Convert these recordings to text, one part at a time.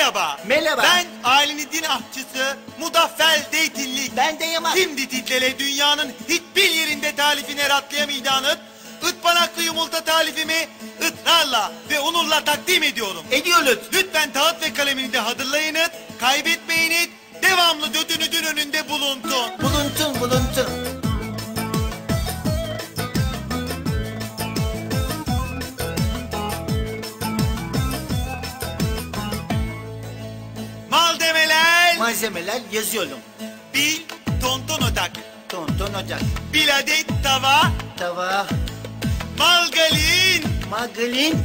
Merhaba. Ben ailenin din ahçısı Mudaffel Zeytinlik. Ben de Yaman. Şimdi titrele dünyanın hiçbir yerinde talifine rastlayamayacağınız ıtpanaklı yumurta talifimi ısrarla ve onurla takdim ediyorum. Ediyoruz. Lütfen kağıt ve kalemini de hazırlayınız, kaybetmeyiniz, devamlı götünüzün önünde bulunsun. Buluntun Malzemeler yazıyorum. bir tonton odak, Tonton ocak. bir adet tava, Tava. malgalin, Margarin.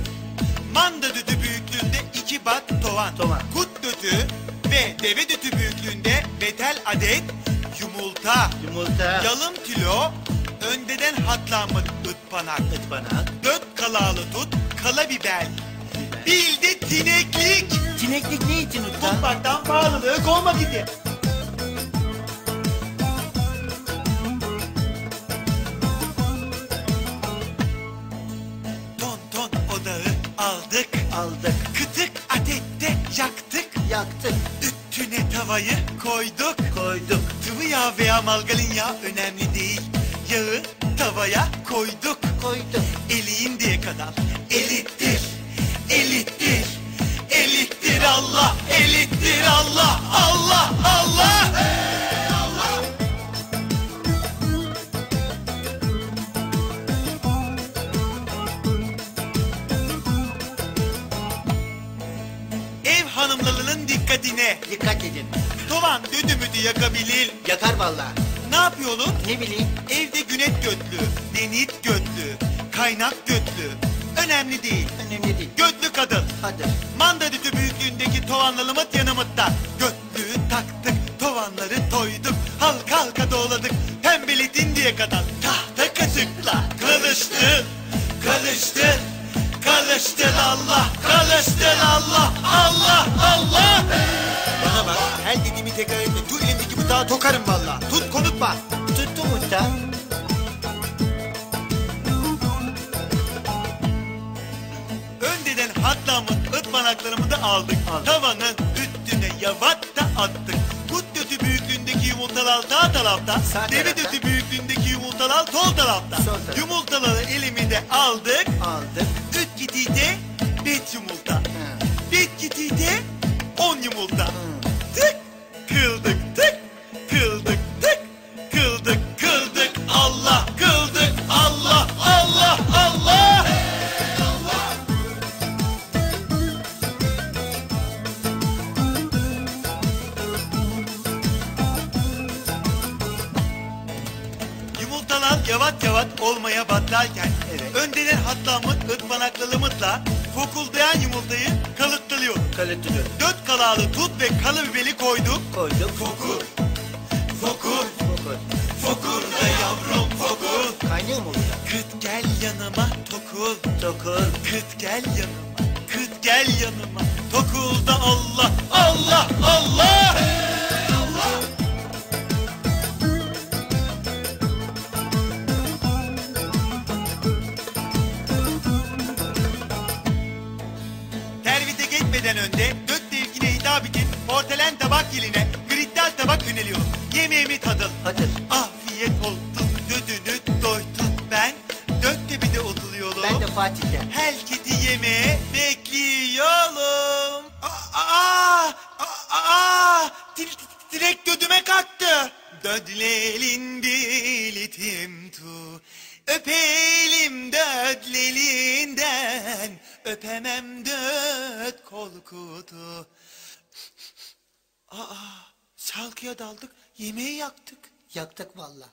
manda düdü büyüklüğünde iki bat tovan, Tovan. kut düdü ve deve düdü büyüklüğünde betel adet yumurta, Yumurta. yalım kilo, öndeden hatlanmış ıtpanak, Ispanak. dört kalalı tut, kala biber, bir de tineklik. Çineklik ne için usta? Tutmaktan bağlılığı olmak için. Ton ton odağı aldık. Aldık. Kıtık adette yaktık. Yaktık. Üstüne tavayı koyduk. Koyduk. Sıvı yağ veya margarin yağı önemli değil. Yağı tavaya koyduk. Koyduk. Eriyinceye kadar elittir, elittir, hanımlarının dikkatine. Dikkat edin. Tovan düdümüdü yakabilir. Yakar vallahi. Ne yapıyorsun? Ne bileyim. Evde günet götlü, denit götlü, kaynak götlü. Önemli değil. Önemli değil. Götlü kadın. Hadi. Manda düdü büyüklüğündeki tovanlılımız yanımızda. Götlüğü taktık, tovanları toyduk. Halka halka doğladık. Pembeletin diye kadar. Tahta katıkla karıştır, karıştır. Karıştır Allah, karıştır Allah, Allah, Allah. Bana bak, her dediğimi tekrar etme. Şu elindeki bıtağı tokarım valla. Tut konutma. Tuttum usta. Önceden hatlamız ıtmanaklarımı da aldık. Aldık. Tavanın üstüne yavat da attık. Büyüklüğündeki yumurtalar sağ tarafta. Sağ deve tarafta. büyüklüğündeki yumurtalar sol tarafta. Sol tarafta. Yumurtaları elimizde aldık. Aldık. Üç gitide beş yumurta. Ha. Beş gitide on yumurta. Hı. Yumurtalar yavaş yavaş olmaya başlarken Evet. öndeden hatlamız ıspanaklılığımızla fokuldayan yumurtayı kalıtlıyor. Kalıtılıyor. Dört kalalı tut ve kalı biberi koyduk. Koyduk. Fokur, fokur, Fokur. fokur da yavrum fokur. Kaynıyor mu usta? Kıt gel yanıma tokul, Tokur. kıt gel yanıma, kıt gel yanıma. Tokul da Allah, Allah, Allah. Geçmeden önce dört zevkine hitap için porselen tabak yerine kristal tabak öneriyorum. Yemeğimi tadın. Hadi. Afiyet olsun, dödünü doydun ben. Dört tepede oturuyorum. Ben de Fatih'ten. Herkesi yemeğe bekliyorum. Aa, aa, aa, aa, direkt dödüme kalktı. Dödlelin bilitim Öpelim dödlelinden. Öpemem död kol kutu. Aa, şarkıya daldık, yemeği yaktık. Yaktık vallahi.